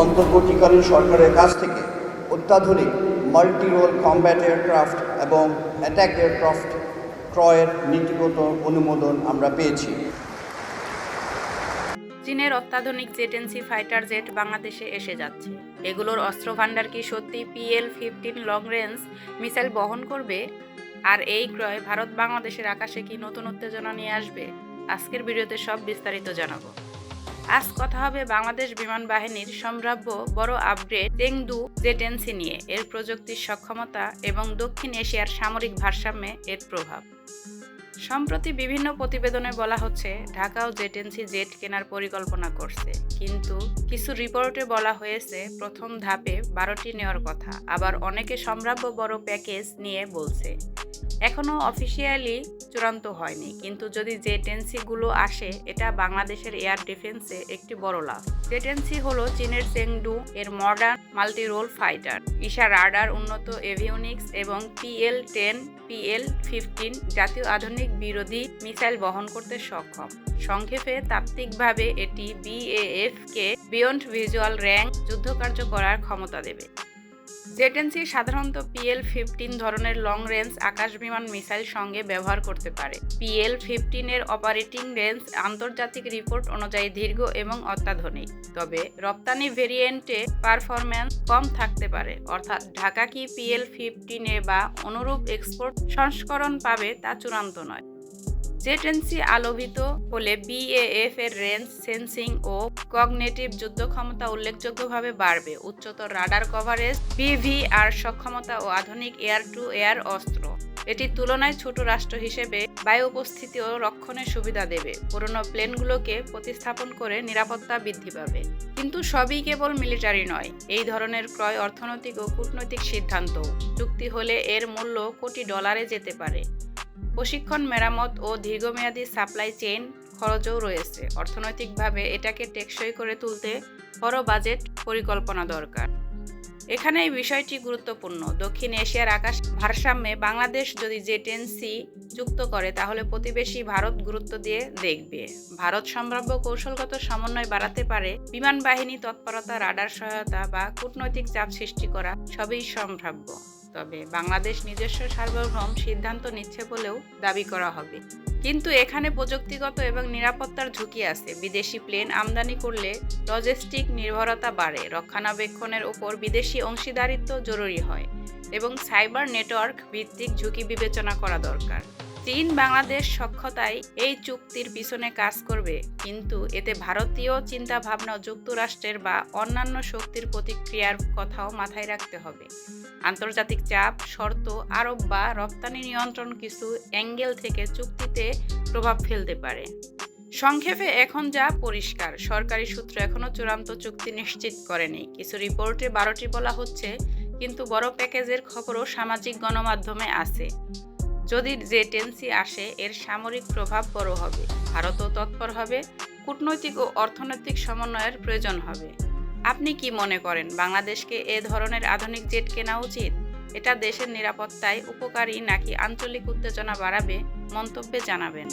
অন্তর্বর্তীকালীন সরকারের কাছ থেকে অত্যাধুনিক মাল্টি রোল কম্ব্যাট এয়ারক্রাফট এবং অ্যাটাক এয়ারক্রাফট ক্রয়ের নীতিগত অনুমোদন আমরা পেয়েছি। চীনের অত্যাধুনিক জেটেন্সি ফাইটার জেট বাংলাদেশে এসে যাচ্ছে। এগুলোর অস্ত্র ভাণ্ডার কি সত্যি PL fifteen long range missile বহন করবে? আর এই ক্রয় ভারত বাংলাদেশের আকাশে কি নতুন উত্তেজনা নিয়ে আসবে? আজকের ভিডিওতে সব বিস্তারিত জানাব। আজ কথা হবে বাংলাদেশ বিমান বাহিনীর সম্ভাব্য বড় আপগ্রেড টেংদু জেটেন্সি নিয়ে। এর প্রযুক্তির সক্ষমতা এবং দক্ষিণ এশিয়ার সামরিক ভারসাম্যে এর প্রভাব। সম্প্রতি বিভিন্ন প্রতিবেদনে বলা হচ্ছে, ঢাকাও জেটেন্সি জেট কেনার পরিকল্পনা করছে। কিন্তু কিছু রিপোর্টে বলা হয়েছে, প্রথম ধাপে বারোটি নেওয়ার কথা। আবার অনেকে সম্ভাব্য বড় প্যাকেজ নিয়ে বলছে। এখনও অফিসিয়ালি চূড়ান্ত হয়নি। কিন্তু যদি জেটেন্সিগুলো আসে, এটা বাংলাদেশের এয়ার ডিফেন্সে একটি বড় লাভ। জেটেন্সি হলো চীনের চেংডু এর modern multi role fighter Isha radar উন্নত এভিওনিক্স এবং পিএল টেন পিএল ফিফটিন জাতীয় আধুনিক বিরোধী মিসাইল বহন করতে সক্ষম। সংক্ষেপে, তাত্ত্বিকভাবে এটি বিএএফ কে বিয়ন্ড ভিজুয়াল র্যাঙ্ক যুদ্ধকার্য করার ক্ষমতা দেবে। জেটেন্সি সাধারণত পিএল ফিফটিন ধরনের লং রেঞ্জ আকাশ বিমান মিসাইল সঙ্গে ব্যবহার করতে পারে। পিএল ফিফটিনের অপারেটিং রেঞ্জ আন্তর্জাতিক রিপোর্ট অনুযায়ী দীর্ঘ এবং অত্যাধুনিক। তবে রপ্তানি ভেরিয়েন্টে পারফরম্যান্স কম থাকতে পারে। অর্থাৎ ঢাকা কি পিএল ফিফটিনে বা অনুরূপ এক্সপোর্ট সংস্করণ পাবে তা চূড়ান্ত নয়। জেটেন্সি আলোভিত হলে বিএএফ এর রেঞ্জ সেন্সিং ও কগনেটিভ যুদ্ধ ক্ষমতা উল্লেখযোগ্যভাবে বাড়বে। উচ্চতর রাডার কভারেজ, বিভিআর সক্ষমতা ও আধুনিক এয়ার টু এয়ার অস্ত্র। এটি তুলনায় ছোট রাষ্ট্র হিসেবে বায়ু উপস্থিতি ও রক্ষণের সুবিধা দেবে। পুরনো প্লেনগুলোকে প্রতিস্থাপন করে নিরাপত্তা বৃদ্ধি পাবে। কিন্তু সবই কেবল মিলিটারি নয়, এই ধরনের ক্রয় অর্থনৈতিক ও কূটনৈতিক সিদ্ধান্ত চুক্তি হলে এর মূল্য কোটি ডলারে যেতে পারে। প্রশিক্ষণ, মেরামত ও দীর্ঘমেয়াদী সাপ্লাই চেইন খরচও রয়েছে। অর্থনৈতিকভাবে এটাকে টেকসই করে তুলতে বড় বাজেট পরিকল্পনা দরকার। এখানে এই বিষয়টি গুরুত্বপূর্ণ। দক্ষিণ এশিয়ার আকাশ ভারসাম্যে বাংলাদেশ যদি জেটেন্সি যুক্ত করে, তাহলে প্রতিবেশী ভারত গুরুত্ব দিয়ে দেখবে। ভারত সম্ভাব্য কৌশলগত সমন্বয় বাড়াতে পারে বিমান বাহিনী তৎপরতা, রাডার সহায়তা বা কূটনৈতিক চাপ সৃষ্টি করা সবই সম্ভাব্য। তবে বাংলাদেশ নিজস্ব সার্বভৌম সিদ্ধান্ত নিচ্ছে বলেও দাবি করা হবে। কিন্তু এখানে প্রযুক্তিগত এবং নিরাপত্তার ঝুঁকি আছে। বিদেশি প্লেন আমদানি করলে লজিস্টিক নির্ভরতা বাড়ে, রক্ষণাবেক্ষণের উপর বিদেশি অংশীদারিত্ব জরুরি হয় এবং সাইবার নেটওয়ার্ক ভিত্তিক ঝুঁকি বিবেচনা করা দরকার। চীন বাংলাদেশ সক্ষতায় এই চুক্তির পিছনে কাজ করবে। কিন্তু এতে ভারতীয় চিন্তা ভাবনা যুক্তরাষ্ট্রের বা অন্যান্য শক্তির প্রতিক্রিয়ার কথাও মাথায় রাখতে হবে। আন্তর্জাতিক চাপ, শর্ত আরব বা রপ্তানি নিয়ন্ত্রণ কিছু অ্যাঙ্গেল থেকে চুক্তিতে প্রভাব ফেলতে পারে। সংক্ষেপে এখন যা পরিষ্কার, সরকারি সূত্র এখনও চূড়ান্ত চুক্তি নিশ্চিত করেনি। কিছু রিপোর্টে বারোটি বলা হচ্ছে, কিন্তু বড় প্যাকেজের খবরও সামাজিক গণমাধ্যমে আছে। যদি যে টেন্সি আসে, এর সামরিক প্রভাব বড় হবে। ভারতও তৎপর হবে, কূটনৈতিক ও অর্থনৈতিক সমন্বয়ের প্রয়োজন হবে। আপনি কি মনে করেন, বাংলাদেশকে এ ধরনের আধুনিক জেট কেনা উচিত? এটা দেশের নিরাপত্তায় উপকারী নাকি আঞ্চলিক উত্তেজনা বাড়াবে, মন্তব্যে জানাবেন।